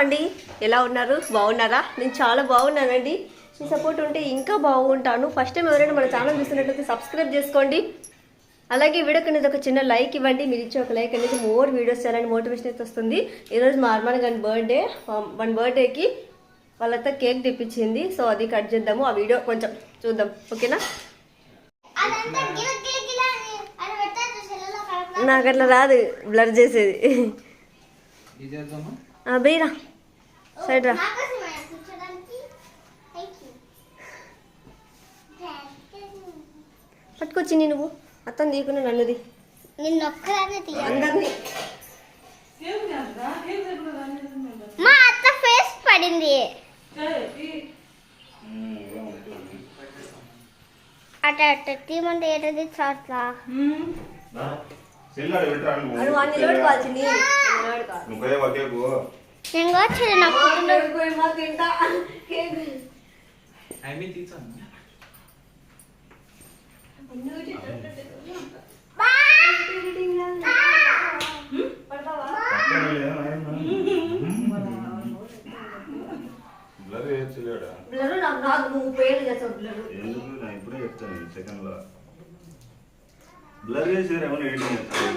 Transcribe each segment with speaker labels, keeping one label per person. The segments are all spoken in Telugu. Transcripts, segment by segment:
Speaker 1: అండి. ఎలా ఉన్నారు? బాగున్నారా? నేను చాలా బాగున్నానండి. మీ సపోర్ట్ ఉంటే ఇంకా బాగుంటాను. ఫస్ట్ టైం ఎవరైనా మన ఛానల్ చూస్తున్నట్లయితే సబ్స్క్రైబ్ చేసుకోండి. అలాగే ఈ వీడియోకి అనేది ఒక చిన్న లైక్ ఇవ్వండి. మీరు ఇచ్చే ఒక లైక్ అనేది మోర్ వీడియోస్ చేయాలని మోటివేషన్ అయితే వస్తుంది. ఈరోజు మా అర్మాన్ గారి బర్త్డే వన్ బర్త్డేకి వాళ్ళతో కేక్ తెప్పించింది. సో అది కట్ చేద్దాము. ఆ వీడియో కొంచెం చూద్దాం. ఓకేనా నాకు అట్లా రాదు. బ్లర్ చేసేది. బేరా. సైడ్ రా.
Speaker 2: నాకోసమే కూర్చోడానికి? థ్యాంక్ యూ
Speaker 1: పట్టుకొచ్చి నువ్వు. అత్తను తీయకుండా నన్నుది అందరినీ.
Speaker 2: మా అత్త ఫేస్ పడింది. అట అట తీమంటే ఏటది? చాట్లా.
Speaker 3: సెల్లాడు పెట్టరా
Speaker 1: అది వాడిని లోటు కాల్చింది నిలబడి కాదు.
Speaker 3: నువ్వు పోయే కేకు
Speaker 2: నేను వచ్చేది నాకు
Speaker 1: తింటా కేక్.
Speaker 4: అవి తీసాను
Speaker 3: ఇప్పుడే చెప్తాను సెకండ్లో. బ్లర్ చేసారు ఏంటి చెప్తాను.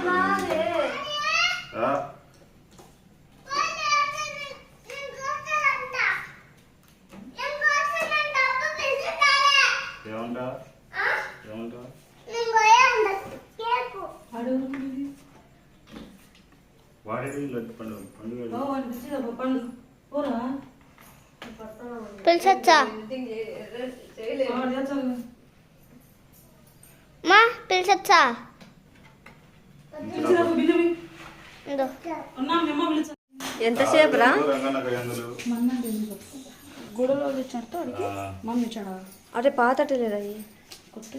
Speaker 2: పిలిచొచ్చా మా పిలిచొచ్చా ఇందో.
Speaker 1: ఎంతసేపు రా
Speaker 5: తెచ్చినట్టు అడిగి
Speaker 3: ఆ,
Speaker 5: మమ్మీ ఇచ్చాడా
Speaker 1: అరే పాత లేదా
Speaker 5: కొత్త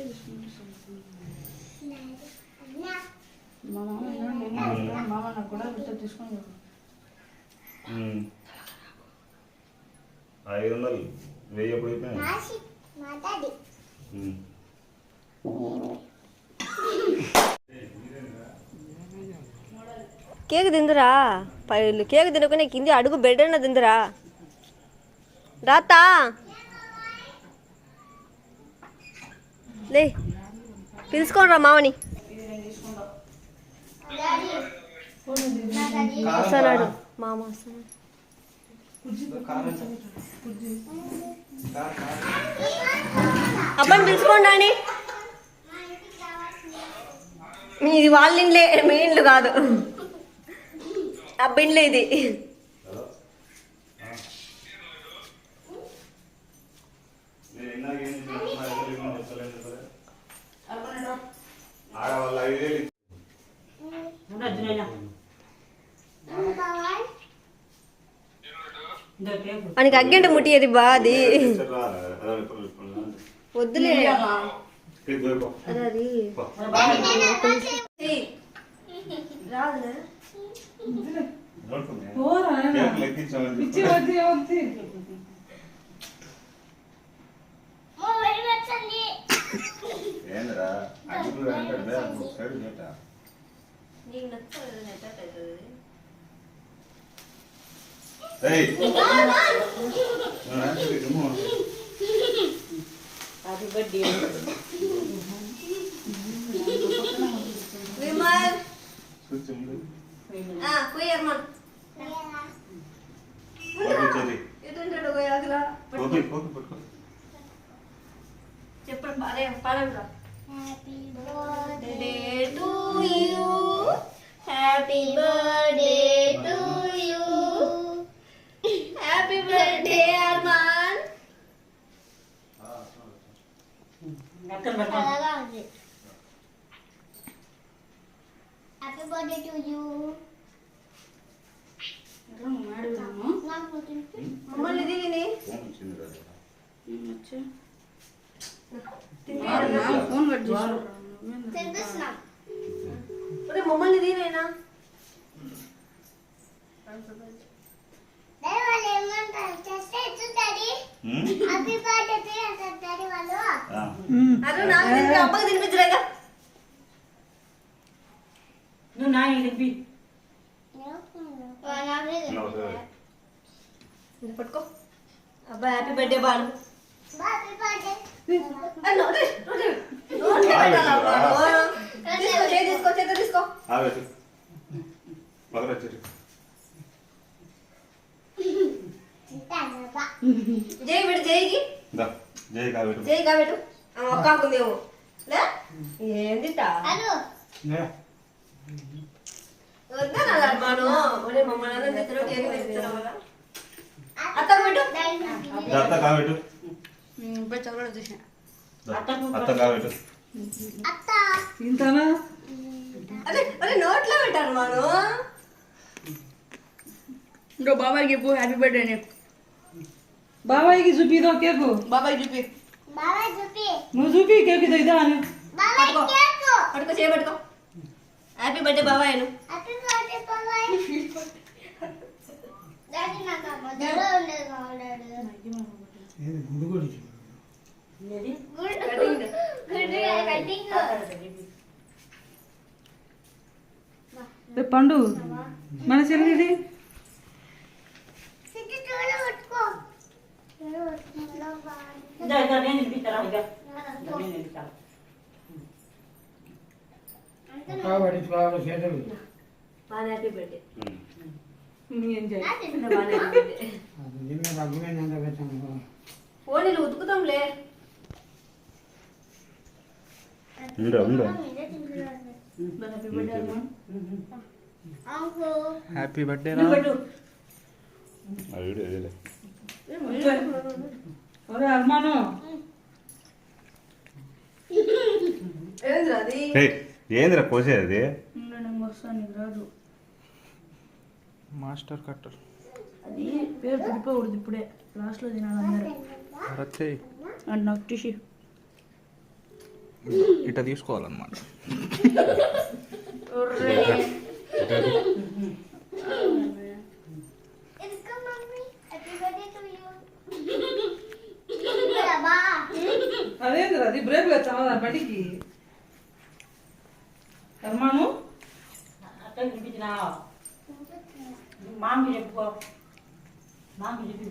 Speaker 5: మా మామ కూడా తీసుకొని.
Speaker 3: ఐదు వందలు వెయ్యి ఎప్పుడు అయిపోయినాయి ఉమ్.
Speaker 1: కేక్ తిందురా పైలు కేక్ తినకునే కింది అడుగు బెడ్ అన్న తిందురా. రాతా లే పిలుచుకోండి రా మామని. వస్తున్నాడు మామ వస్తున్నాడు అబ్బాయిని పిలుచుకోండి అని ఇది వాళ్ళ ఇండ్లే మీ ఇండ్లు కాదు. అబ్బిండ్లే ఇది.
Speaker 3: నేను ఇందాక ఏం చెప్పినా, ఐదు వేలు ఇవ్వమని చెప్తలేను కదా. ఆడవాళ్ళు ఐదు వేలు ఇచ్చి-
Speaker 1: మనకి అగ్గంట ముట్టియది బా అది
Speaker 3: ఇచ్చారా? అదే ఇప్పుడు ఇప్పుడు
Speaker 1: వద్దులే
Speaker 3: కేక్ కోయపో.
Speaker 1: అదే అది
Speaker 3: పో.
Speaker 1: రాదులే
Speaker 3: నోడుకునే.
Speaker 5: పోరా నాయనా.
Speaker 3: కేక్ లెక్కించామని
Speaker 5: ఇచ్చి
Speaker 3: చెప్పు.
Speaker 5: వద్దు, వద్దు.
Speaker 3: ఏందిరా అడుగులు అంటే ఒక సైడ్ చేట
Speaker 1: నీకు నచ్చదు నెట్టవుతుంది
Speaker 3: ఏయ్ నువ్వు అంటే రిమో.
Speaker 1: Happy birthday Vimal. ఆ
Speaker 3: చెల్లి.
Speaker 1: ఎటుంటాడు పోయాకలా. చెప్పండి అదే పాడండి
Speaker 2: అలాగా ఉంది హ్యాపీ బర్త్డే టు యూ.
Speaker 1: మమ్మల్ని దిగిని
Speaker 3: ఫోన్
Speaker 5: కట్ చేసావు
Speaker 2: తినిపిస్తున్నా
Speaker 1: మమ్మల్ని?
Speaker 2: హ్యాపీ బర్త్డే అంటారు డాడీ వాళ్ళు
Speaker 3: ఆ.
Speaker 1: అరే నాకు తినిపి అబ్బకి తినిపించలేగా
Speaker 5: నువ్వు నా ఇంటికి
Speaker 2: నాకు
Speaker 3: నా వద్దు.
Speaker 1: ఇది పట్టుకో అబ్బా happy birthday Banu
Speaker 2: happy birthday
Speaker 1: అన్నో, రే, రే, నోట్లో పెట్టాలా బాను? తీసుకో చేయి తీసుకో చేత తీసుకో
Speaker 3: ఆగచ్చు పక్కన వచ్చారు
Speaker 2: తింటానబ్బా
Speaker 1: జై పెట్టు జైకి
Speaker 3: దా జై కాబెట్టు
Speaker 1: జై లే?
Speaker 3: అత్త అత్త
Speaker 5: ఇంతనా
Speaker 1: అదే నోట్లో పెట్టారు మాను.
Speaker 5: ఇంకో బాబాయ్కి హ్యాపీ బర్త్డే అని బాబాయ్కి చూపిదో కేకు బాబాయ్ చూపి
Speaker 2: బాబాయ్ చూపి
Speaker 5: నువ్వు చూపి కేక్ ఇదో ఇదా అని
Speaker 2: బాబాయ్ కేక్
Speaker 1: పట్టుకో చేయబట్టుకో హ్యాపీ బర్త్డే బాబాయ్ను
Speaker 2: హ్యాపీ బర్త్డే బాబాయ్ డాడీ నాకు మొదలు ఉండేది కావాలి గుడ్ గుడ్ కటింగ్
Speaker 5: రేపు పండు. మన చెల్లిది
Speaker 2: చూడ పట్టుకో పట్టుకో
Speaker 1: బాగా హ్యాపీ బర్త్డే
Speaker 5: ఏం చేయాలి?
Speaker 1: బాగా హ్యాపీ బర్త్డే ఫోన్ ఇలా ఉతుకుతాంలే.
Speaker 5: హ్యాపీ బర్త్డే అమ్మా ఒరే
Speaker 3: ఏయ్, ఏందిరా కోసేది
Speaker 5: రాదు.
Speaker 4: Master cutter.
Speaker 5: అది పేరు పుడిపోకూడదు ఇప్పుడే. లాస్ట్లో తినాలి అందరూ.
Speaker 4: వచ్చే
Speaker 5: అండ్ నాకు టిషి
Speaker 4: ఇట తీసుకోవాలన్నమాట
Speaker 2: ఇదిగో mummy happy birthday to you బా
Speaker 5: అదేంది అది బ్రేక్ లేదు చాలా బడికి. అమ్మాను
Speaker 6: మామి చెప్పుకో మామి
Speaker 2: చెప్పి